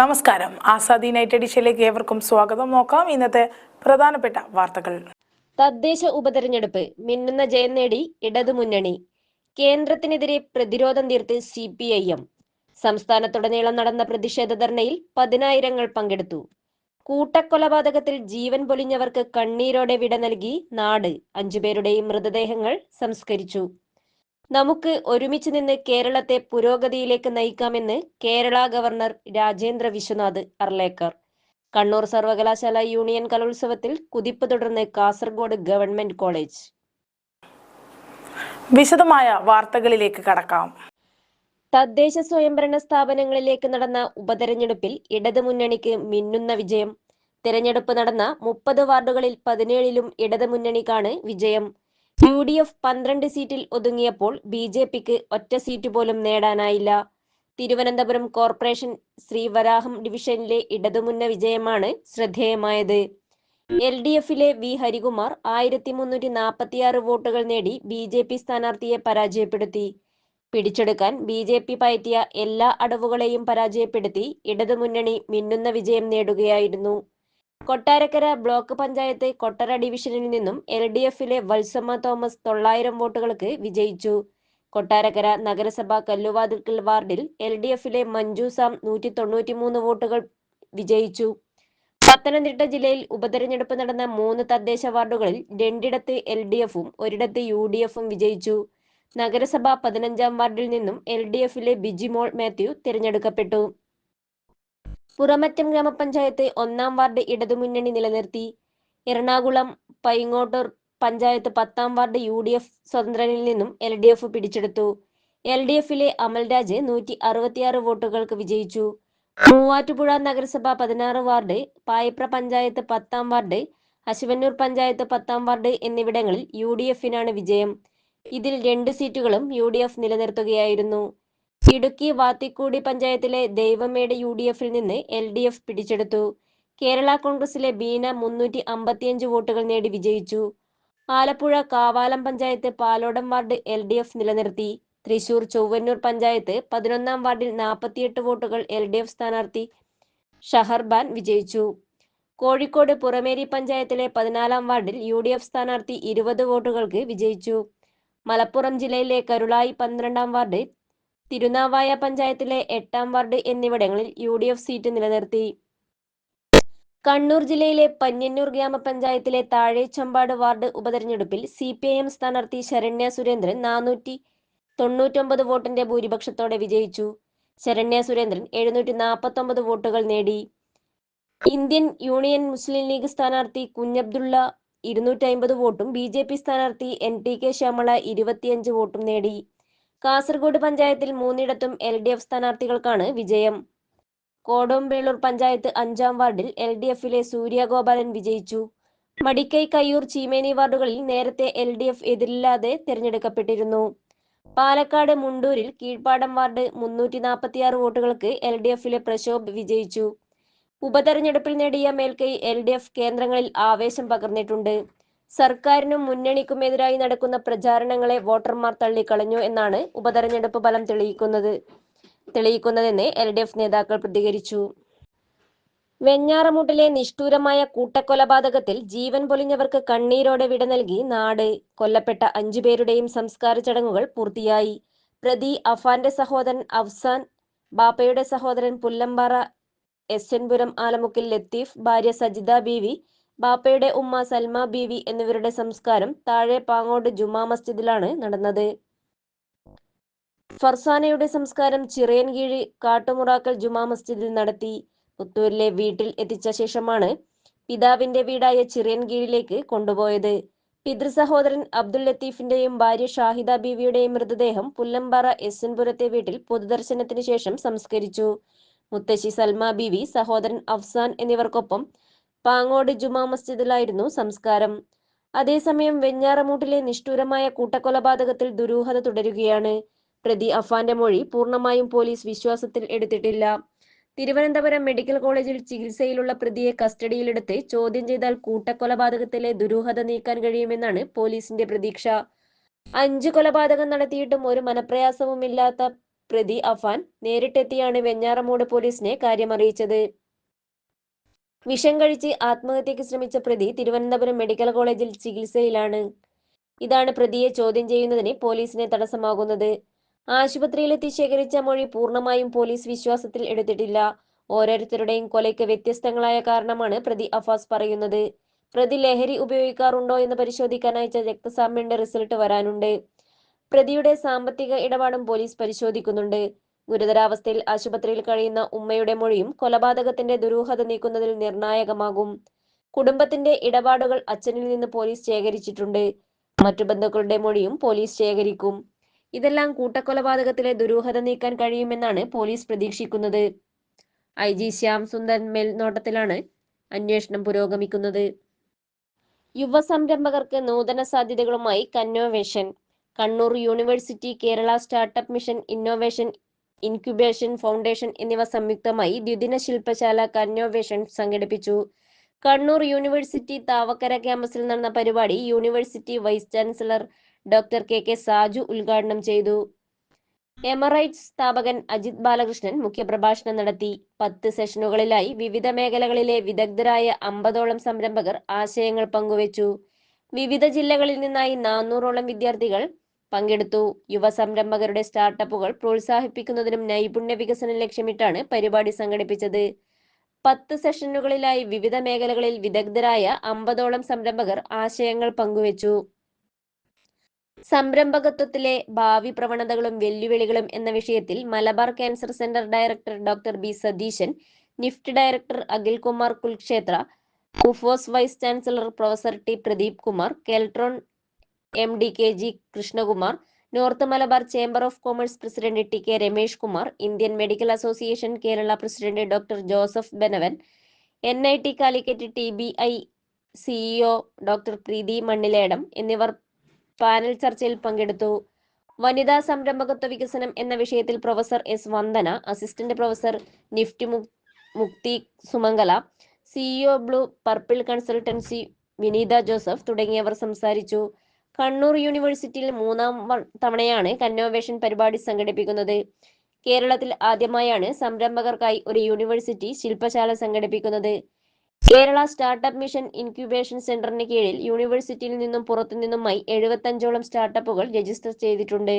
നമസ്കാരം. ആസാദി നൈറ്റ് എഡിഷനിലേക്ക് ഏവർക്കും സ്വാഗതം. നോക്കാം ഇന്നത്തെ പ്രധാനപ്പെട്ട വാർത്തകൾ. തദ്ദേശ ഉപതെരഞ്ഞെടുപ്പ്. മിന്നുന്ന ജയം നേടി ഇടതു മുന്നണി. കേന്ദ്രത്തിനെതിരെ പ്രതിരോധം തീർത്ത് സി പി ഐ എം സംസ്ഥാനത്തുടനീളം നടന്ന പ്രതിഷേധ ധർണയിൽ പതിനായിരങ്ങൾ പങ്കെടുത്തു. കൂട്ടക്കൊലപാതകത്തിൽ ജീവൻ പൊലിഞ്ഞവർക്ക് കണ്ണീരോടെ വിട നൽകി നാട്. അഞ്ചുപേരുടെയും മൃതദേഹങ്ങൾ സംസ്കരിച്ചു. നമുക്ക് ഒരുമിച്ച് നിന്ന് കേരളത്തെ പുരോഗതിയിലേക്ക് നയിക്കാമെന്ന് കേരള ഗവർണർ രാജേന്ദ്ര വിശ്വനാഥ് അർലേക്കർ. കണ്ണൂർ സർവകലാശാല യൂണിയൻ കലോത്സവത്തിൽ കുതിപ്പ് തുടർന്ന് കാസർഗോഡ് ഗവൺമെന്റ് കോളേജ്. വിശദമായ വാർത്തകളിലേക്ക് കടക്കാം. തദ്ദേശ സ്വയംഭരണ സ്ഥാപനങ്ങളിലേക്ക് നടന്ന ഉപതെരഞ്ഞെടുപ്പിൽ ഇടതുമുന്നണിക്ക് മിന്നുന്ന വിജയം. തെരഞ്ഞെടുപ്പ് നടന്ന മുപ്പത് വാർഡുകളിൽ പതിനേഴിലും ഇടതുമുന്നണിക്കാണ് വിജയം. യു ഡി എഫ് പന്ത്രണ്ട് സീറ്റിൽ ഒതുങ്ങിയപ്പോൾ ബി ജെ പിക്ക് ഒറ്റ സീറ്റ് പോലും നേടാനായില്ല. തിരുവനന്തപുരം കോർപ്പറേഷൻ ശ്രീവരാഹം ഡിവിഷനിലെ ഇടതുമുന്ന വിജയമാണ് ശ്രദ്ധേയമായത്. എൽ ഡി എഫിലെ വി ഹരികുമാർ ആയിരത്തി മുന്നൂറ്റി നാൽപ്പത്തിയാറ് വോട്ടുകൾ നേടി ബി ജെ പി സ്ഥാനാർത്ഥിയെ പരാജയപ്പെടുത്തി. പിടിച്ചെടുക്കാൻ ബി ജെ പി പയറ്റിയ എല്ലാ അടവുകളെയും പരാജയപ്പെടുത്തി ഇടതുമുന്നണി മിന്നുന്ന വിജയം നേടുകയായിരുന്നു. കൊട്ടാരക്കര ബ്ലോക്ക് പഞ്ചായത്ത് കൊട്ടര ഡിവിഷനിൽ നിന്നും എൽ ഡി എഫിലെ വത്സമ്മ തോമസ് തൊള്ളായിരം വോട്ടുകൾക്ക് വിജയിച്ചു. കൊട്ടാരക്കര നഗരസഭ കല്ലുവാതിൽക്കൽ വാർഡിൽ എൽ ഡി എഫിലെ മഞ്ജു സാം നൂറ്റി തൊണ്ണൂറ്റിമൂന്ന് വോട്ടുകൾ വിജയിച്ചു. പത്തനംതിട്ട ജില്ലയിൽ ഉപതെരഞ്ഞെടുപ്പ് നടന്ന മൂന്ന് തദ്ദേശ വാർഡുകളിൽ രണ്ടിടത്ത് എൽ ഡി എഫും ഒരിടത്ത് യു ഡി എഫും വിജയിച്ചു. നഗരസഭ പതിനഞ്ചാം വാർഡിൽ നിന്നും എൽ ഡി എഫിലെ ബിജിമോൾ മാത്യു തിരഞ്ഞെടുക്കപ്പെട്ടു. പുറമറ്റം ഗ്രാമപഞ്ചായത്ത് ഒന്നാം വാർഡ് ഇടതുമുന്നണി നിലനിർത്തി. എറണാകുളം പൈങ്ങോട്ടൂർ പഞ്ചായത്ത് പത്താം വാർഡ് യു ഡി എഫ് സ്വതന്ത്രനിൽ നിന്നും എൽ ഡി എഫ് പിടിച്ചെടുത്തു. എൽ ഡി എഫിലെ അമൽരാജ് നൂറ്റി അറുപത്തിയാറ് വോട്ടുകൾക്ക് വിജയിച്ചു. മൂവാറ്റുപുഴ നഗരസഭ പതിനാറ് വാർഡ് പായപ്ര പഞ്ചായത്ത് പത്താം വാർഡ് അശുവന്നൂർ പഞ്ചായത്ത് പത്താം വാർഡ് എന്നിവിടങ്ങളിൽ യു ഡി എഫിനാണ് വിജയം. ഇതിൽ രണ്ട് സീറ്റുകളും യു ഡി എഫ് നിലനിർത്തുകയായിരുന്നു. ഇടുക്കി വാത്തിക്കൂടി പഞ്ചായത്തിലെ ദൈവമേട് യു ഡി എഫിൽ നിന്ന് എൽ ഡി എഫ് പിടിച്ചെടുത്തു. കേരള കോൺഗ്രസിലെ ബീന മുന്നൂറ്റി അമ്പത്തിയഞ്ച് വോട്ടുകൾ നേടി വിജയിച്ചു. Alappuzha Kavalam panchayat Palodam ward L D F നിലനിർത്തി. തൃശൂർ ചൊവ്വന്നൂർ പഞ്ചായത്ത് പതിനൊന്നാം വാർഡിൽ നാൽപ്പത്തിയെട്ട് വോട്ടുകൾ എൽ ഡി എഫ് സ്ഥാനാർത്ഥി ഷഹർബാൻ വിജയിച്ചു. കോഴിക്കോട് പുറമേരി പഞ്ചായത്തിലെ പതിനാലാം വാർഡിൽ യു ഡി എഫ് സ്ഥാനാർത്ഥി ഇരുപത് വോട്ടുകൾക്ക് വിജയിച്ചു. മലപ്പുറം ജില്ലയിലെ കരുളായി പന്ത്രണ്ടാം വാർഡ് തിരുനാവായ പഞ്ചായത്തിലെ എട്ടാം വാർഡ് എന്നിവിടങ്ങളിൽ യു ഡി എഫ് സീറ്റ് നിലനിർത്തി. കണ്ണൂർ ജില്ലയിലെ പന്ന്യന്നൂർ ഗ്രാമപഞ്ചായത്തിലെ താഴെ ചമ്പാട് വാർഡ് ഉപതെരഞ്ഞെടുപ്പിൽ സി പി ഐ എം സ്ഥാനാർത്ഥി ശരണ്യ സുരേന്ദ്രൻ നാനൂറ്റി തൊണ്ണൂറ്റൊമ്പത് വോട്ടിന്റെ ഭൂരിപക്ഷത്തോടെ വിജയിച്ചു. ശരണ്യ സുരേന്ദ്രൻ എഴുന്നൂറ്റി നാൽപ്പത്തൊമ്പത് വോട്ടുകൾ നേടി. ഇന്ത്യൻ യൂണിയൻ മുസ്ലിം ലീഗ് സ്ഥാനാർത്ഥി കുഞ്ഞബ്ദുള്ള ഇരുന്നൂറ്റി അമ്പത് വോട്ടും ബി ജെ പി സ്ഥാനാർത്ഥി എൻ ടി കെ ശ്യാമള ഇരുപത്തിയഞ്ച് വോട്ടും നേടി. കാസർഗോഡ് പഞ്ചായത്തിൽ മൂന്നിടത്തും എൽ ഡി എഫ് സ്ഥാനാർത്ഥികൾക്കാണ് വിജയം. കോടോംബേളൂർ പഞ്ചായത്ത് അഞ്ചാം വാർഡിൽ എൽ ഡി എഫിലെ സൂര്യഗോപാലൻ വിജയിച്ചു. മടിക്കൈ കയ്യൂർ ചീമേനി വാർഡുകളിൽ നേരത്തെ എൽ ഡി എഫ് എതിരില്ലാതെ തിരഞ്ഞെടുക്കപ്പെട്ടിരുന്നു. പാലക്കാട് മുണ്ടൂരിൽ കീഴ്പ്പാടം വാർഡ് മുന്നൂറ്റി നാൽപ്പത്തിയാറ് വോട്ടുകൾക്ക് എൽ ഡി എഫിലെ പ്രശോഭ് വിജയിച്ചു. ഉപതെരഞ്ഞെടുപ്പിൽ നേടിയ മേൽക്കൈ എൽ ഡി എഫ് കേന്ദ്രങ്ങളിൽ ആവേശം പകർന്നിട്ടുണ്ട്. സർക്കാരിനും മുന്നണിക്കുമെതിരായി നടക്കുന്ന പ്രചാരണങ്ങളെ വോട്ടർമാർ തള്ളിക്കളഞ്ഞു എന്നാണ് ഉപതെരഞ്ഞെടുപ്പ് ഫലം തെളിയിക്കുന്നത്. തെളിയിക്കുന്നതെന്ന് എൽ ഡി എഫ് നേതാക്കൾ പ്രതികരിച്ചു. വെഞ്ഞാറമൂട്ടിലെ നിഷ്ഠൂരമായ കൂട്ടക്കൊലപാതകത്തിൽ ജീവൻ പൊലിഞ്ഞവർക്ക് കണ്ണീരോടെ വിട നൽകി നാട്. കൊല്ലപ്പെട്ട അഞ്ചുപേരുടെയും സംസ്കാര ചടങ്ങുകൾ പൂർത്തിയായി. പ്രതി അഫാന്റെ സഹോദരൻ അഫ്സാൻ ബാപ്പയുടെ സഹോദരൻ പുല്ലമ്പാറ എസ് എൻപുരം ആലമുക്കിൽ ലത്തീഫ് ഭാര്യ സജിത ബീവി ബാപ്പയുടെ ഉമ്മ സൽമ ബീവി എന്നിവരുടെ സംസ്കാരം താഴെ പാങ്ങോട് ജുമാ മസ്ജിദിലാണ് നടന്നത്. ഫർസാനയുടെ സംസ്കാരം ചിറയൻകീഴ് കാട്ടുമുറാക്കൽ ജുമാ മസ്ജിദിൽ നടത്തി. പുത്തൂരിലെ വീട്ടിൽ എത്തിച്ച ശേഷമാണ് പിതാവിന്റെ വീടായ ചിറയൻകീഴിലേക്ക് കൊണ്ടുപോയത്. പിതൃസഹോദരൻ അബ്ദുൽ ലത്തീഫിന്റെയും ഭാര്യ ഷാഹിദ ബീവിയുടെയും മൃതദേഹം പുല്ലമ്പാറ എസ് എൻ വീട്ടിൽ പൊതുദർശനത്തിന് ശേഷം സംസ്കരിച്ചു. മുത്തശ്ശി സൽമ ബീവി സഹോദരൻ അഫ്സാൻ എന്നിവർക്കൊപ്പം പാങ്ങോട് ജുമാ മസ്ജിദിലായിരുന്നു സംസ്കാരം. അതേസമയം വെഞ്ഞാറമൂട്ടിലെ നിഷ്ഠൂരമായ കൂട്ടക്കൊലപാതകത്തിൽ ദുരൂഹത തുടരുകയാണ്. പ്രതി അഫാന്റെ മൊഴി പൂർണമായും പോലീസ് വിശ്വാസത്തിൽ എടുത്തിട്ടില്ല. തിരുവനന്തപുരം മെഡിക്കൽ കോളേജിൽ ചികിത്സയിലുള്ള പ്രതിയെ കസ്റ്റഡിയിലെടുത്ത് ചോദ്യം ചെയ്താൽ കൂട്ടക്കൊലപാതകത്തിലെ ദുരൂഹത നീക്കാൻ കഴിയുമെന്നാണ് പോലീസിന്റെ പ്രതീക്ഷ. അഞ്ച് കൊലപാതകം നടത്തിയിട്ടും ഒരു മനപ്രയാസവുമില്ലാത്ത പ്രതി അഫാൻ നേരിട്ടെത്തിയാണ് വെഞ്ഞാറമൂട് പോലീസിനെ കാര്യമറിയിച്ചത് വിഷം കഴിച്ച് ആത്മഹത്യക്ക് ശ്രമിച്ച പ്രതി തിരുവനന്തപുരം മെഡിക്കൽ കോളേജിൽ ചികിത്സയിലാണ്. ഇതാണ് പ്രതിയെ ചോദ്യം ചെയ്യുന്നതിന് പോലീസിനെ തടസ്സമാകുന്നത്. ആശുപത്രിയിലെത്തി ശേഖരിച്ച മൊഴി പൂർണമായും പോലീസ് വിശ്വാസത്തിൽ എടുത്തിട്ടില്ല. ഓരോരുത്തരുടെയും കൊലയ്ക്ക് വ്യത്യസ്തങ്ങളായ കാരണമാണ് പ്രതി അഫാസ് പറയുന്നത്. പ്രതി ലഹരി ഉപയോഗിക്കാറുണ്ടോ എന്ന് പരിശോധിക്കാൻ അയച്ച രക്തസാമ്യന്റെ റിസൾട്ട് വരാനുണ്ട്. പ്രതിയുടെ സാമ്പത്തിക ഇടപാടും പോലീസ് പരിശോധിക്കുന്നുണ്ട്. ഗുരുതരാവസ്ഥയിൽ ആശുപത്രിയിൽ കഴിയുന്ന ഉമ്മയുടെ മൊഴിയും കൊലപാതകത്തിന്റെ ദുരൂഹത നീക്കുന്നതിൽ നിർണായകമാകും. കുടുംബത്തിന്റെ ഇടപാടുകൾ അച്ഛനിൽ നിന്ന് പോലീസ് ശേഖരിച്ചിട്ടുണ്ട്. മറ്റു ബന്ധുക്കളുടെ മൊഴിയും പോലീസ് ശേഖരിക്കും. ഇതെല്ലാം കൂട്ടക്കൊലപാതകത്തിലെ ദുരൂഹത നീക്കാൻ കഴിയുമെന്നാണ് പോലീസ് പ്രതീക്ഷിക്കുന്നത്. ഐ ജി ശ്യാം സുന്ദർ മേൽനോട്ടത്തിലാണ് അന്വേഷണം പുരോഗമിക്കുന്നത്. യുവ സംരംഭകർക്ക് നൂതന സാധ്യതകളുമായി Kannovation. Kannur university Kerala startup mission innovation incubation foundation എന്നിവ സംയുക്തമായി ദ്വിദിന ശില്പശാല കന്യോവേഷൻ സംഘടിപ്പിച്ചു. കണ്ണൂർ യൂണിവേഴ്സിറ്റി താവക്കര ക്യാമ്പസിൽ നടന്ന പരിപാടി university vice chancellor doctor K K Saju ഉദ്ഘാടനം ചെയ്തു. എമറൈറ്റ്സ് സ്ഥാപകൻ അജിത് ബാലകൃഷ്ണൻ മുഖ്യപ്രഭാഷണം നടത്തി. പത്ത് സെഷനുകളിലായി വിവിധ മേഖലകളിലെ വിദഗ്ധരായ അമ്പതോളം സംരംഭകർ ആശയങ്ങൾ പങ്കുവച്ചു. വിവിധ ജില്ലകളിൽ നിന്നായി നാനൂറോളം വിദ്യാർത്ഥികൾ പങ്കെടുത്തു. യുവ സംരംഭകരുടെ സ്റ്റാർട്ടപ്പുകൾ പ്രോത്സാഹിപ്പിക്കുന്നതിനും നൈപുണ്യ വികസനം ലക്ഷ്യമിട്ടാണ് പരിപാടി സംഘടിപ്പിച്ചത്. പത്ത് സെഷനുകളിലായി വിവിധ മേഖലകളിൽ വിദഗ്ധരായ അമ്പതോളം സംരംഭകർ ആശയങ്ങൾ പങ്കുവച്ചു. സംരംഭകത്വത്തിലെ ഭാവി പ്രവണതകളും വെല്ലുവിളികളും എന്ന വിഷയത്തിൽ Malabar cancer centre director doctor B Satheesan NIFT director Akhilkumar Kulshreshtha KUFOS vice chancellor professor T Pradeep Kumar Keltron M D K G Krishnakumar north Malabar chamber of commerce president T K Ramesh Kumar Indian medical association Kerala president doctor Joseph Benaven N I T Calicut T B I CEO doctor Preethi Manniledam എന്നിവർ panel ചർച്ചയിൽ പങ്കെടുത്തു. വനിതാ സംരംഭകത്വ വികസനം എന്ന വിഷയത്തിൽ professor S Vandana assistant professor Nifty Mukthi Sumangala CEO blue purple consultancy Vineetha Joseph തുടങ്ങിയവർ സംസാരിച്ചു. കണ്ണൂർ യൂണിവേഴ്സിറ്റിയിൽ മൂന്നാം തവണയാണ് കന്നോവേഷൻ പരിപാടി സംഘടിപ്പിക്കുന്നത്. കേരളത്തിൽ ആദ്യമായാണ് സംരംഭകർക്കായി ഒരു യൂണിവേഴ്സിറ്റി ശില്പശാല സംഘടിപ്പിക്കുന്നത്. കേരള സ്റ്റാർട്ടപ്പ് മിഷൻ ഇൻക്യുബേഷൻ സെന്ററിന് കീഴിൽ യൂണിവേഴ്സിറ്റിയിൽ നിന്നും പുറത്തുനിന്നുമായി എഴുപത്തഞ്ചോളം സ്റ്റാർട്ടപ്പുകൾ രജിസ്റ്റർ ചെയ്തിട്ടുണ്ട്.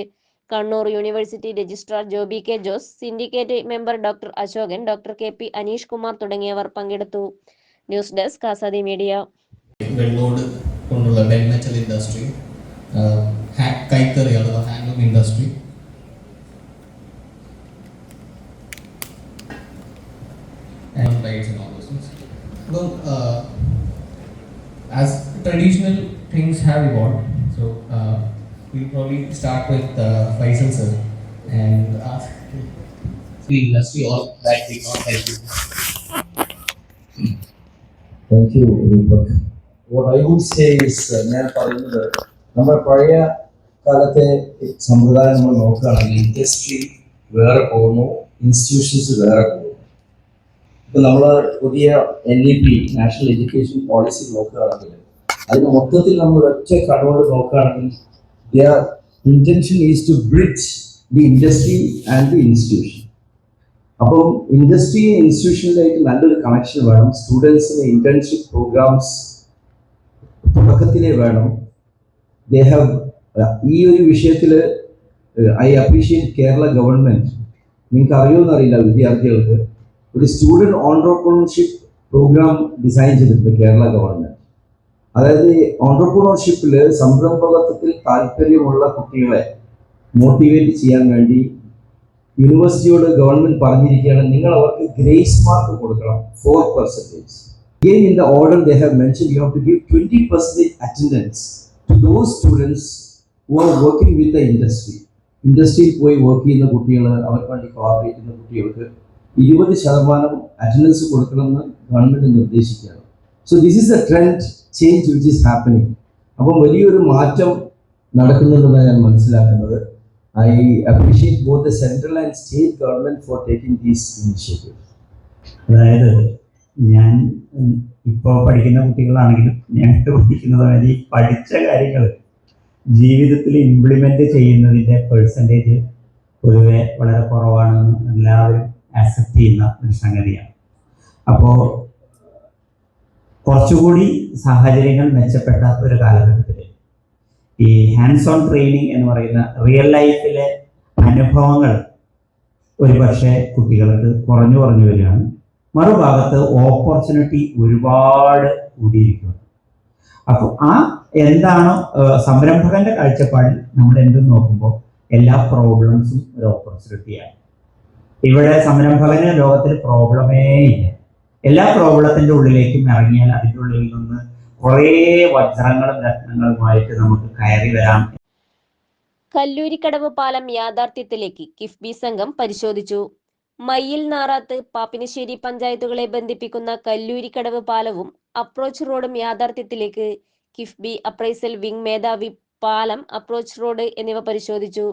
Kannur university registrar Joby K Jose syndicate member doctor Ashokan doctor K P Aneesh Kumar തുടങ്ങിയവർ പങ്കെടുത്തു. News desk Azadi media. വെള്ളോട് കൊണ്ടുള്ള ഇൻഡസ്ട്രി ಕೈಕರ್ ಹೇಳೋದು handloom industry and lights and. Well, uh, as traditional things have evolved, so uh, we probably start with uh, and ask the industry. Thank you, Rupak. What I would say is, uh, നമ്മുടെ പഴയ കാലത്തെ സമ്പ്രദായം നമ്മൾ നോക്കുകയാണെങ്കിൽ industry വേറെ പോകുന്നു institutions വേറെ പോകുന്നു. ഇപ്പം നമ്മൾ പുതിയ N E P national education policy നോക്കുകയാണെങ്കിൽ അതിന് മൊത്തത്തിൽ നമ്മൾ ഒറ്റ കണ്ണോട് നോക്കുകയാണെങ്കിൽ their intention is to bridge the industry and the institution അപ്പം ഇൻഡസ്ട്രിയും ഇൻസ്റ്റിറ്റ്യൂഷനിലായിട്ട് നല്ലൊരു കണക്ഷൻ വേണം സ്റ്റുഡൻസിന് ഇന്റേൺഷിപ്പ് പ്രോഗ്രാംസ് തുടക്കത്തിലേ വേണം. ദേ ഹാവ് ഈ ഒരു വിഷയത്തിൽ ഐ അപ്രീഷിയേറ്റ് കേരള ഗവൺമെന്റ്. നിങ്ങൾക്ക് അറിയുമെന്നറിയില്ല വിദ്യാർത്ഥികൾക്ക്. ഒരു സ്റ്റുഡന്റ് ഓൺട്രപ്രണർഷിപ്പ് പ്രോഗ്രാം ഡിസൈൻ ചെയ്തിട്ടുണ്ട് കേരള ഗവൺമെന്റ്. അതായത് ഓൺട്രപ്രണർഷിപ്പിൽ സംരംഭകത്വത്തിൽ താല്പര്യമുള്ള കുട്ടികളെ മോട്ടിവേറ്റ് ചെയ്യാൻ വേണ്ടി യൂണിവേഴ്സിറ്റിയോട് ഗവൺമെന്റ് പറഞ്ഞിരിക്കുകയാണ് നിങ്ങൾ അവർക്ക് ഗ്രേസ് മാർക്ക് കൊടുക്കണം four percentage in in the order they have mentioned, you have to give 20 percentage attendance those students are working with the ഇൻഡസ്ട്രിയിൽ പോയി വർക്ക് ചെയ്യുന്ന കുട്ടികൾ അവർക്ക് വേണ്ടി കോർപ്പറേറ്റ് ചെയ്യുന്ന കുട്ടികൾക്ക് ഇരുപത് ശതമാനം അറ്റൻഡൻസ് കൊടുക്കണമെന്ന് government നിർദ്ദേശിക്കുകയാണ്. So this is a trend change which is happening അപ്പം വലിയൊരു മാറ്റം നടക്കുന്നുണ്ടെന്നാണ് ഞാൻ മനസ്സിലാക്കുന്നത്. I appreciate both the central and state government for taking these initiative അതായത് ഞാൻ ഇപ്പോൾ പഠിക്കുന്ന കുട്ടികളാണെങ്കിലും ഞങ്ങൾക്ക് പഠിക്കുന്നത് ഈ പഠിച്ച കാര്യങ്ങൾ ജീവിതത്തിൽ ഇംപ്ലിമെന്റ് ചെയ്യുന്നതിന്റെ പെർസെന്റേജ് പൊതുവെ വളരെ കുറവാണെന്ന് എല്ലാവരും ആക്സെപ്റ്റ് ചെയ്യുന്ന ഒരു സംഗതിയാണ്. അപ്പോൾ കുറച്ചുകൂടി സാഹചര്യങ്ങൾ മെച്ചപ്പെട്ട ഒരു കാലഘട്ടത്തിൽ ഈ ഹാൻഡ്സ് ഓൺ ട്രെയിനിങ് എന്ന് പറയുന്ന റിയൽ ലൈഫിലെ അനുഭവങ്ങൾ ഒരുപക്ഷെ കുട്ടികൾക്ക് കുറഞ്ഞു കുറഞ്ഞു വരികയാണ്. മറുഭാഗത്ത് ഓപ്പർച്യൂണിറ്റി ഒരുപാട് കൂടിയിരിക്കുന്നു. അപ്പോൾ ആ എന്താണോ സംരംഭകന്റെ കാഴ്ചപ്പാടിൽ നമ്മൾ എന്ത് നോക്കുമ്പോൾ എല്ലാ പ്രോബ്ലംസും ഒരു ഓപ്പർച്യൂണിറ്റിയാണ് ഇവിടെ സംരംഭകന് ലോകത്തിൽ പ്രോബ്ലമേ ഇല്ല. എല്ലാ പ്രോബ്ലത്തിന്റെ ഉള്ളിലേക്കും ഇറങ്ങിയാൽ അതിന്റെ ഉള്ളിൽ നിന്ന് കുറേ വജ്രങ്ങളും രത്നങ്ങളുമായിട്ട് നമുക്ക് കയറി വരാം. കല്ലൂരിക്കടവ് പാലം യാഥാർത്ഥ്യത്തിലേക്ക് കിഫ്ബി സംഘം പരിശോധിച്ചു. മയ്യിൽ നാറാത്ത് പാപ്പിനിശ്ശേരി പഞ്ചായത്തുകളെ ബന്ധിപ്പിക്കുന്ന കല്ലൂരിക്കടവ് പാലവും അപ്രോച്ച് റോഡും യാഥാർത്ഥ്യത്തിലേക്ക്. കിഫ്ബി അപ്രൈസൽ വിംഗ് മേധാവി പാലം അപ്രോച്ച് റോഡ് എന്നിവ പരിശോധിച്ചു.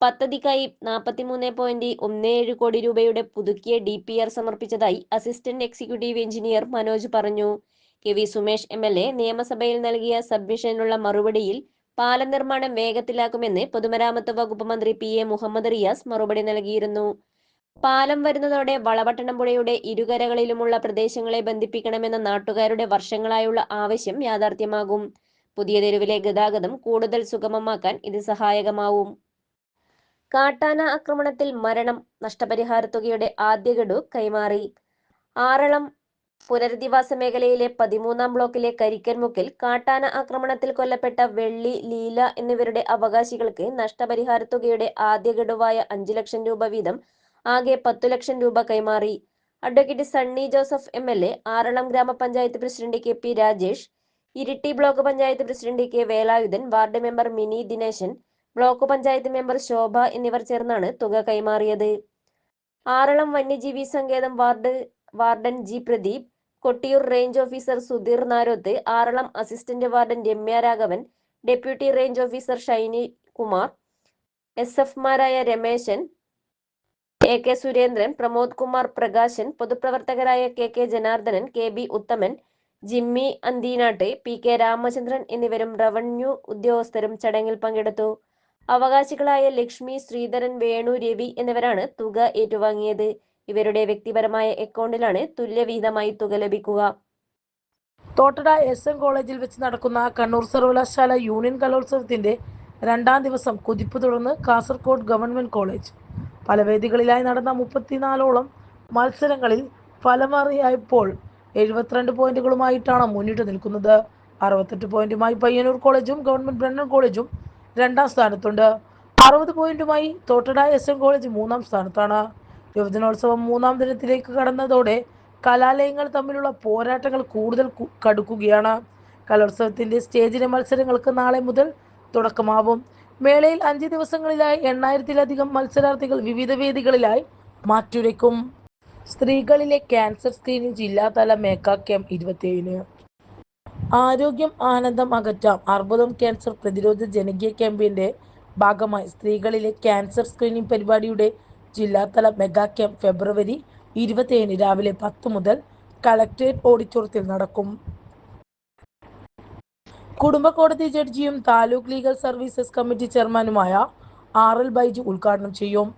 പദ്ധതിക്കായി നാൽപ്പത്തിമൂന്ന് പോയിന്റ് ഒന്ന് ഏഴ് കോടി രൂപയുടെ പുതുക്കിയ ഡി പി ആർ സമർപ്പിച്ചതായി അസിസ്റ്റന്റ് എക്സിക്യൂട്ടീവ് എഞ്ചിനീയർ മനോജ് പറഞ്ഞു. K V Sumesh M L A നിയമസഭയിൽ നൽകിയ സബ്മിഷനുള്ള മറുപടിയിൽ പാലം നിർമ്മാണം വേഗത്തിലാക്കുമെന്ന് പൊതുമരാമത്ത് വകുപ്പ് മന്ത്രി പി എ മുഹമ്മദ് റിയാസ് മറുപടി നൽകിയിരുന്നു. പാലം വരുന്നതോടെ വളപട്ടണം പുഴയുടെ ഇരുകരകളിലുമുള്ള പ്രദേശങ്ങളെ ബന്ധിപ്പിക്കണമെന്ന നാട്ടുകാരുടെ വർഷങ്ങളായുള്ള ആവശ്യം യാഥാർത്ഥ്യമാകും. പുതിയ തെരുവിലെ ഗതാഗതം കൂടുതൽ സുഗമമാക്കാൻ ഇത് സഹായകമാവും. കാട്ടാന ആക്രമണത്തിൽ മരണം നഷ്ടപരിഹാര തുകയുടെ ആദ്യ ഗഡു കൈമാറി. ആറളം പുനരധിവാസ മേഖലയിലെ പതിമൂന്നാം ബ്ലോക്കിലെ കരിക്കൻമുക്കിൽ കാട്ടാന ആക്രമണത്തിൽ കൊല്ലപ്പെട്ട വെള്ളി ലീല എന്നിവരുടെ അവകാശികൾക്ക് നഷ്ടപരിഹാര തുകയുടെ ആദ്യ ഗഡുവായ അഞ്ചു ലക്ഷം രൂപ വീതം ആകെ പത്തു ലക്ഷം രൂപ കൈമാറി. Advocate Sunny Joseph M L A Aralam ഗ്രാമപഞ്ചായത്ത് president K P Rajesh Iritty block panchayat president K Velayudhan ward member Mini Dineshan block panchayat member Shobha എന്നിവർ ചേർന്നാണ് തുക കൈമാറിയത്. ആറളം വന്യജീവി സങ്കേതം ward warden G Pradeep Kottiyoor range officer Sudheer Naroth Aralam assistant warden Ramya Raghavan deputy range officer Shiny Kumar S എഫ്മാരായ Rameshan A K Surendran Pramod Kumar Prakashan പൊതുപ്രവർത്തകരായ K K Janardhanan K B Uthaman Jimmy അന്തീനാട്ടെ P K Ramachandran എന്നിവരും revenue ഉദ്യോഗസ്ഥരും ചടങ്ങിൽ പങ്കെടുത്തു. അവകാശികളായ ലക്ഷ്മി ശ്രീധരൻ വേണു രവി എന്നിവരാണ് തുക ഏറ്റുവാങ്ങിയത്. ഇവരുടെ വ്യക്തിപരമായ അക്കൗണ്ടിലാണ് തുല്യവിഹിതമായി തുക ലഭിക്കുക. തോട്ടട എസ് എൻ കോളേജിൽ വെച്ച് നടക്കുന്ന കണ്ണൂർ സർവകലാശാല യൂണിയൻ കലോത്സവത്തിന്റെ രണ്ടാം ദിവസം കുതിപ്പ് തുടർന്ന് കാസർകോട് ഗവൺമെന്റ് കോളേജ്. പല വേദികളിലായി നടന്ന മുപ്പത്തിനാലോളം മത്സരങ്ങളിൽ ഫലമറിയായപ്പോൾ എഴുപത്തിരണ്ട് പോയിന്റുകളുമായിട്ടാണ് മുന്നിട്ട് നിൽക്കുന്നത്. അറുപത്തെട്ട് പോയിന്റുമായി പയ്യന്നൂർ കോളേജും ഗവൺമെന്റ് ബ്രണ്ണൻ കോളേജും രണ്ടാം സ്ഥാനത്തുണ്ട്. അറുപത് പോയിന്റുമായി തോട്ടട എസ് എൻ കോളേജ് മൂന്നാം സ്ഥാനത്താണ്. യുവജനോത്സവം മൂന്നാം ദിനത്തിലേക്ക് കടന്നതോടെ കലാലയങ്ങൾ തമ്മിലുള്ള പോരാട്ടങ്ങൾ കൂടുതൽ കടുക്കുകയാണ്. കലോത്സവത്തിന്റെ സ്റ്റേജിലെ മത്സരങ്ങൾക്ക് നാളെ മുതൽ തുടക്കമാവും. മേളയിൽ അഞ്ച് ദിവസങ്ങളിലായി എണ്ണായിരത്തിലധികം മത്സരാർത്ഥികൾ വിവിധ വേദികളിലായി മാറ്റുരയ്ക്കും. സ്ത്രീകളിലെ ക്യാൻസർ സ്ക്രീനിംഗ് ജില്ലാതല മേക്ക ക്യാമ്പ് ഇരുപത്തിയേഴിന്. ആരോഗ്യം ആനന്ദം അകറ്റാം. അർബുദം ക്യാൻസർ പ്രതിരോധ ജനകീയ ക്യാമ്പയിന്റെ ഭാഗമായി സ്ത്രീകളിലെ ക്യാൻസർ സ്ക്രീനിംഗ് പരിപാടിയുടെ ജില്ലാതല മെഗാ ക്യാമ്പ് ഫെബ്രുവരി ഇരുപത്തിയേഴിന് രാവിലെ പത്ത് മുതൽ കളക്ടറേറ്റ് ഓഡിറ്റോറിയത്തിൽ നടക്കും. കുടുംബ കോടതി ജഡ്ജിയും താലൂക്ക് ലീഗൽ സർവീസസ് കമ്മിറ്റി ചെയർമാനുമായ ആർ എൽ ബൈജു ഉദ്ഘാടനം ചെയ്യും.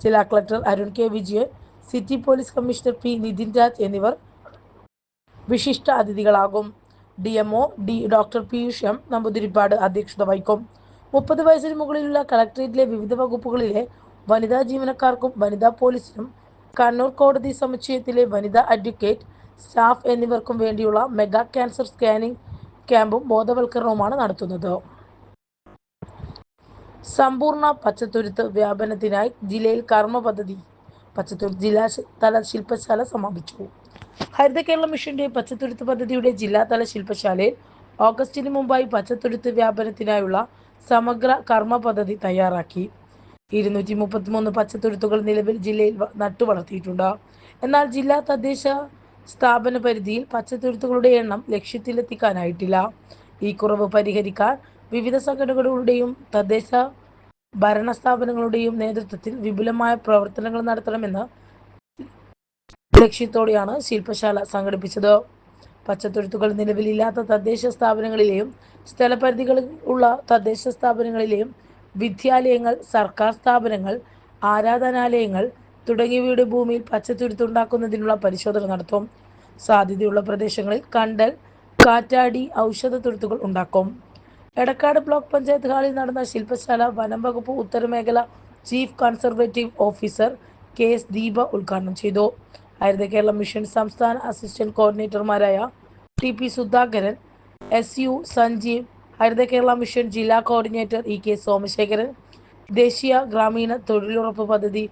ജില്ലാ collector Arun K Vijayan city police commissioner P Nithin Raj എന്നിവർ വിശിഷ്ട അതിഥികളാകും. D M O D doctor Piyush M Namboothiripad അധ്യക്ഷത വഹിക്കും. മുപ്പത് വയസ്സിന് മുകളിലുള്ള കളക്ടറേറ്റിലെ വിവിധ വകുപ്പുകളിലെ വനിതാ ജീവനക്കാർക്കും വനിതാ പോലീസിനും കണ്ണൂർ കോടതി സമുച്ചയത്തിലെ വനിതാ അഡ്വക്കേറ്റ് സ്റ്റാഫ് എന്നിവർക്കും വേണ്ടിയുള്ള മെഗാ ക്യാൻസർ സ്കാനിംഗ് ക്യാമ്പും ബോധവൽക്കരണവുമാണ് നടത്തുന്നത്. സമ്പൂർണ പച്ചത്തുരുത്ത് വ്യാപനത്തിനായി ജില്ലയിൽ കർമ്മ പദ്ധതി പച്ചത്തുരുത്ത് ജില്ലാ തല ശില്പശാല സമാപിച്ചു. ഹരിത കേരള മിഷന്റെ പച്ചത്തുരുത്ത് പദ്ധതിയുടെ ജില്ലാതല ശില്പശാലയിൽ ഓഗസ്റ്റിന് മുമ്പായി പച്ചത്തുരുത്ത് വ്യാപനത്തിനായുള്ള സമഗ്ര കർമ്മ പദ്ധതി തയ്യാറാക്കി. ഇരുന്നൂറ്റി മുപ്പത്തിമൂന്ന് പച്ചത്തുരുത്തുകൾ നിലവിൽ ജില്ലയിൽ നട്ടു നട്ടുവളർത്തിയിട്ടുണ്ട്. എന്നാൽ ജില്ലാ തദ്ദേശ സ്ഥാപന പരിധിയിൽ പച്ചത്തുരുത്തുകളുടെ എണ്ണം ലക്ഷ്യത്തിലെത്തിക്കാനായിട്ടില്ല. ഈ കുറവ് പരിഹരിക്കാൻ വിവിധ സംഘടനകളുടെയും തദ്ദേശ ഭരണ സ്ഥാപനങ്ങളുടെയും നേതൃത്വത്തിൽ വിപുലമായ പ്രവർത്തനങ്ങൾ നടത്തണമെന്ന് ലക്ഷ്യത്തോടെയാണ് ശില്പശാല സംഘടിപ്പിച്ചത്. പച്ചത്തുരുത്തുകൾ നിലവിലില്ലാത്ത തദ്ദേശ സ്ഥാപനങ്ങളിലെയും സ്ഥലപരിധികളിൽ ഉള്ള തദ്ദേശ സ്ഥാപനങ്ങളിലെയും വിദ്യാലയങ്ങൾ സർക്കാർ സ്ഥാപനങ്ങൾ ആരാധനാലയങ്ങൾ തുടങ്ങിയവയുടെ ഭൂമിയിൽ പച്ചത്തുരുത്തുണ്ടാക്കുന്നതിനുള്ള പരിശോധന നടത്തും. സാധ്യതയുള്ള പ്രദേശങ്ങളിൽ കണ്ടൽ കാറ്റാടി ഔഷധ തുരുത്തുകൾ ഉണ്ടാക്കും. എടക്കാട് ബ്ലോക്ക് പഞ്ചായത്ത് ഹാളിൽ നടന്ന ശില്പശാല വനം വകുപ്പ് ഉത്തരമേഖല chief conservative officer K S Deepa ഉദ്ഘാടനം ചെയ്തു. ഹരിത കേരള മിഷൻ സംസ്ഥാന assistant കോർഡിനേറ്റർമാരായ T P Sudhakaran S U Sanjeev Haritha Kerala mission ജില്ലാ കോർഡിനേറ്റർ ഇ കെ സോമശേഖരൻ ദേശീയ ഗ്രാമീണ തൊഴിലുറപ്പ് പദ്ധതി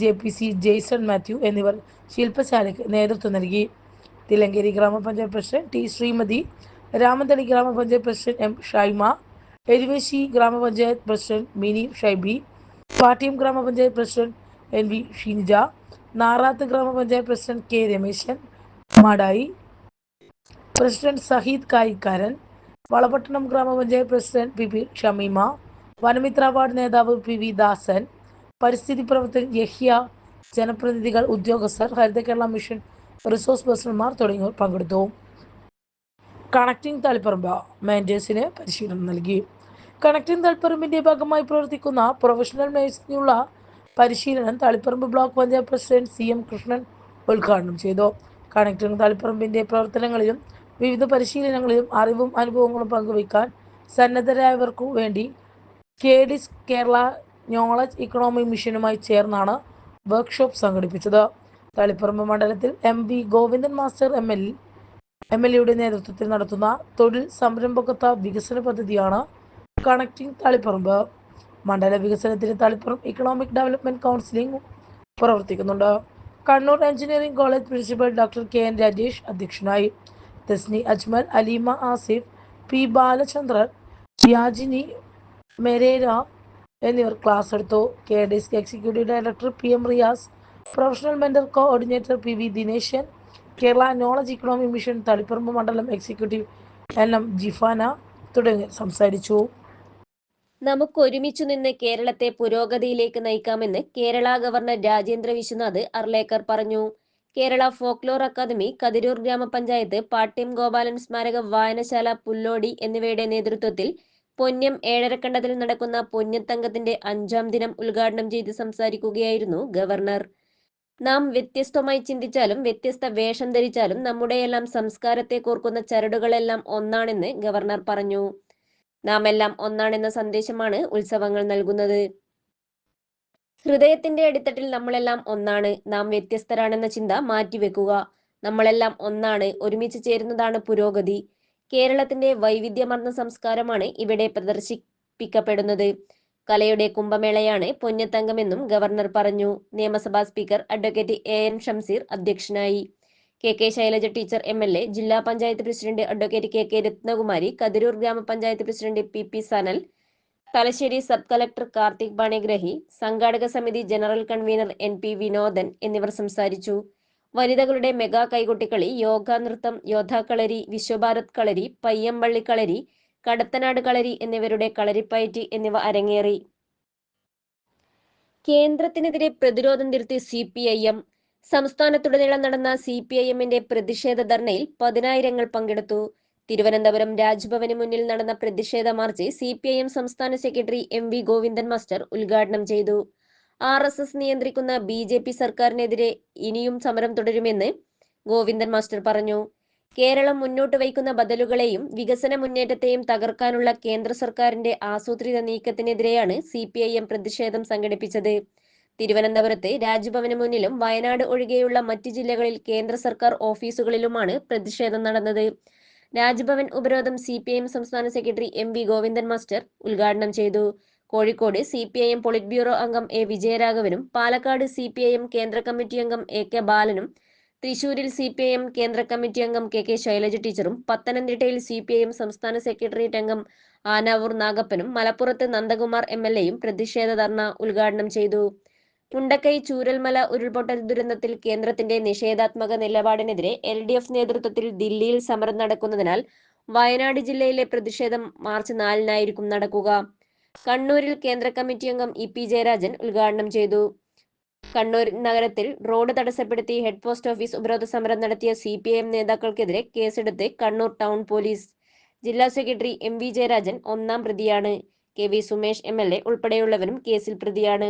J P C Jaison Mathew എന്നിവർ ശില്പശാലയ്ക്ക് നേതൃത്വം നൽകി. തിലങ്കേരി ഗ്രാമപഞ്ചായത്ത് പ്രസിഡന്റ് ടി ശ്രീമതി രാമന്തളി ഗ്രാമപഞ്ചായത്ത് പ്രസിഡന്റ് എം ഷൈമ എരുവേശി ഗ്രാമപഞ്ചായത്ത് പ്രസിഡന്റ് മിനി ഷൈബി പാട്ടിയം ഗ്രാമപഞ്ചായത്ത് president N V Shinja Narath ഗ്രാമപഞ്ചായത്ത് president K Rameshan Madayi president Saheed Kayikkaran Valapattanam ഗ്രാമപഞ്ചായത്ത് president P P Shameema Vanamithra award നേതാവ് പി വി ദാസൻ പരിസ്ഥിതി പ്രവർത്തകൻ യഹ്യ ജനപ്രതിനിധികൾ ഉദ്യോഗസ്ഥർ ഹരിത കേരള മിഷൻ റിസോഴ്സ് പേഴ്സൺമാർ തുടങ്ങിയവർ പങ്കെടുത്തു. കണക്റ്റിംഗ് തളിപ്പറമ്പ് മാൻഡേഴ്സിന് പരിശീലനം നൽകി. കണക്റ്റിംഗ് തളിപ്പറമ്പിന്റെ ഭാഗമായി പ്രവർത്തിക്കുന്ന പ്രൊഫഷണൽ മേഴ്സിനുള്ള പരിശീലനം Taliparamba block panchayat president C M Krishnan ഉദ്ഘാടനം ചെയ്തു. കണക്റ്റിംഗ് തളിപ്പറമ്പിന്റെ പ്രവർത്തനങ്ങളിലും വിവിധ പരിശീലനങ്ങളിലും അറിവും അനുഭവങ്ങളും പങ്കുവയ്ക്കാൻ സന്നദ്ധരായവർക്കു വേണ്ടി കേഡിസ് കേരള നോളജ് ഇക്കണോമിക് മിഷനുമായി ചേർന്നാണ് വർക്ക്ഷോപ്പ് സംഘടിപ്പിച്ചത്. തളിപ്പറമ്പ് മണ്ഡലത്തിൽ M V Govindan master M L M L എയുടെ നേതൃത്വത്തിൽ നടത്തുന്ന തൊഴിൽ സംരംഭകത്വ വികസന പദ്ധതിയാണ് കണക്റ്റിംഗ് തളിപ്പറമ്പ്. മണ്ഡല വികസനത്തിന് തളിപ്പറമ്പ് ഇക്കണോമിക് ഡെവലപ്മെന്റ് കൗൺസിലിംഗ് പ്രവർത്തിക്കുന്നുണ്ട്. Kannur engineering college principal doctor K N Rajesh അധ്യക്ഷനായി. തസ്നി അജ്മൽ അലീമ ആസിഫ് പി ബാലചന്ദ്രൻ യാജിനി മെരേര എന്നിവർ ക്ലാസ് എടുത്തു. K DISC executive director P M Riyas professional mentor coordinator P V Dineshan Kerala knowledge economy mission Taliparamba മണ്ഡലം executive N M Jifana തുടങ്ങി സംസാരിച്ചു. നമുക്ക് ഒരുമിച്ചു നിന്ന് കേരളത്തെ പുരോഗതിയിലേക്ക് നയിക്കാമെന്ന് കേരള ഗവർണർ രാജേന്ദ്ര വിശ്വനാഥ് അർലേക്കർ പറഞ്ഞു. കേരള ഫോക്ലോർ അക്കാദമി കതിരൂർ ഗ്രാമപഞ്ചായത്ത് പാട്ട്യം ഗോപാലൻ സ്മാരക വായനശാല പുല്ലോടി എന്നിവയുടെ നേതൃത്വത്തിൽ പൊന്നം ഏഴരക്കണ്ടത്തിൽ നടക്കുന്ന പൊന്നത്തങ്കത്തിന്റെ അഞ്ചാം ദിനം ഉദ്ഘാടനം ചെയ്ത് സംസാരിക്കുകയായിരുന്നു ഗവർണർ. നാം വ്യത്യസ്തമായി ചിന്തിച്ചാലും വ്യത്യസ്ത വേഷം ധരിച്ചാലും നമ്മുടെയെല്ലാം സംസ്കാരത്തെ കോർക്കുന്ന ചരടുകളെല്ലാം ഒന്നാണെന്ന് ഗവർണർ പറഞ്ഞു. നാം എല്ലാം ഒന്നാണെന്ന സന്ദേശമാണ് ഉത്സവങ്ങൾ നൽകുന്നത്. ഹൃദയത്തിന്റെ അടിത്തട്ടിൽ നമ്മളെല്ലാം ഒന്നാണ്. നാം വ്യത്യസ്തരാണെന്ന ചിന്ത മാറ്റിവെക്കുക. നമ്മളെല്ലാം ഒന്നാണ്. ഒരുമിച്ച് ചേരുന്നതാണ് പുരോഗതി. കേരളത്തിന്റെ വൈവിധ്യമർന്ന സംസ്കാരമാണ് ഇവിടെ പ്രദർശിപ്പിക്കപ്പെടുന്നത്. കലയുടെ കുംഭമേളയാണ് പൊന്നത്തങ്കമെന്നും ഗവർണർ പറഞ്ഞു. നിയമസഭാ speaker advocate A N Shamseer അധ്യക്ഷനായി. K K Shailaja teacher M L A ജില്ലാ panchayat president advocate K K Rathnakumari Kathiroor ഗ്രാമപഞ്ചായത്ത് president P P Sanal Thalassery sub collector Karthik Panigrahi സംഘാടക സമിതി general convener N P Vinodan എന്നിവർ സംസാരിച്ചു. വനിതകളുടെ mega കൈകൊട്ടിക്കളി യോഗ നൃത്തം യോദ്ധാക്കളരി വിശ്വഭാരത് കളരി പയ്യമ്പള്ളി കളരി കടത്തനാട് കളരി എന്നിവരുടെ കളരിപ്പയറ്റ് എന്നിവ അരങ്ങേറി. കേന്ദ്രത്തിനെതിരെ പ്രതിരോധം തിരുത്തി സി പി ഐ എം. സംസ്ഥാനത്തുടനീളം നടന്ന സി പി ഐ എമ്മിന്റെ പ്രതിഷേധ ധർണയിൽ പതിനായിരങ്ങൾ പങ്കെടുത്തു. തിരുവനന്തപുരം രാജ്ഭവന് മുന്നിൽ നടന്ന പ്രതിഷേധ മാർച്ച് സി സംസ്ഥാന secretary M V Govindan master ഉദ്ഘാടനം ചെയ്തു. ആർ എസ് എസ് നിയന്ത്രിക്കുന്ന ബി ജെ പി സർക്കാരിനെതിരെ ഇനിയും സമരം തുടരുമെന്ന് ഗോവിന്ദൻ മാസ്റ്റർ പറഞ്ഞു. കേരളം മുന്നോട്ട് വയ്ക്കുന്ന ബദലുകളെയും വികസന മുന്നേറ്റത്തെയും തകർക്കാനുള്ള കേന്ദ്ര സർക്കാരിന്റെ ആസൂത്രിത നീക്കത്തിനെതിരെയാണ് സി പി ഐ എം പ്രതിഷേധം സംഘടിപ്പിച്ചത്. തിരുവനന്തപുരത്ത് രാജ്ഭവന് മുന്നിലും വയനാട് ഒഴികെയുള്ള മറ്റ് ജില്ലകളിൽ കേന്ദ്ര സർക്കാർ ഓഫീസുകളിലുമാണ് പ്രതിഷേധം നടന്നത്. രാജ്ഭവൻ ഉപരോധം സി പി ഐ എം സംസ്ഥാന secretary M V Govindan master ഉദ്ഘാടനം ചെയ്തു. Kozhikode C P I M polit bureau അംഗം A വിജയരാഘവനും Palakkad C P I M കേന്ദ്ര കമ്മിറ്റി അംഗം എ കെ ബാലനും തൃശൂരിൽ സി പി ഐ എം കേന്ദ്ര കമ്മിറ്റി അംഗം കെ കെ ശൈലജ ടീച്ചറും പത്തനംതിട്ടയിൽ സി പി ഐ എം സംസ്ഥാന സെക്രട്ടേറിയറ്റ് അംഗം ആനാവൂർ നാഗപ്പനും മലപ്പുറത്ത് നന്ദകുമാർ എം എൽ എയും പ്രതിഷേധ ധർണ ഉദ്ഘാടനം ചെയ്തു. മുണ്ടക്കൈ ചൂരൽമല ഉരുൾപൊട്ടൽ ദുരന്തത്തിൽ കേന്ദ്രത്തിന്റെ നിഷേധാത്മക നിലപാടിനെതിരെ എൽ ഡി എഫ് നേതൃത്വത്തിൽ ദില്ലിയിൽ സമരം നടക്കുന്നതിനാൽ വയനാട് ജില്ലയിലെ പ്രതിഷേധം മാർച്ച് നാലിനായിരിക്കും നടക്കുക. കണ്ണൂരിൽ കേന്ദ്ര കമ്മിറ്റി അംഗം ഇ പി ജയരാജൻ ഉദ്ഘാടനം ചെയ്തു. കണ്ണൂർ നഗരത്തിൽ റോഡ് തടസ്സപ്പെടുത്തി ഹെഡ് പോസ്റ്റ് ഓഫീസ് ഉപരോധ സമരം നടത്തിയ സി പി എം നേതാക്കൾക്കെതിരെ കേസെടുത്ത് കണ്ണൂർ ടൗൺ പോലീസ്. ജില്ലാ സെക്രട്ടറി എം വി ജയരാജൻ ഒന്നാം പ്രതിയാണ്. K V Sumesh M L A ഉൾപ്പെടെയുള്ളവരും കേസിൽ പ്രതിയാണ്.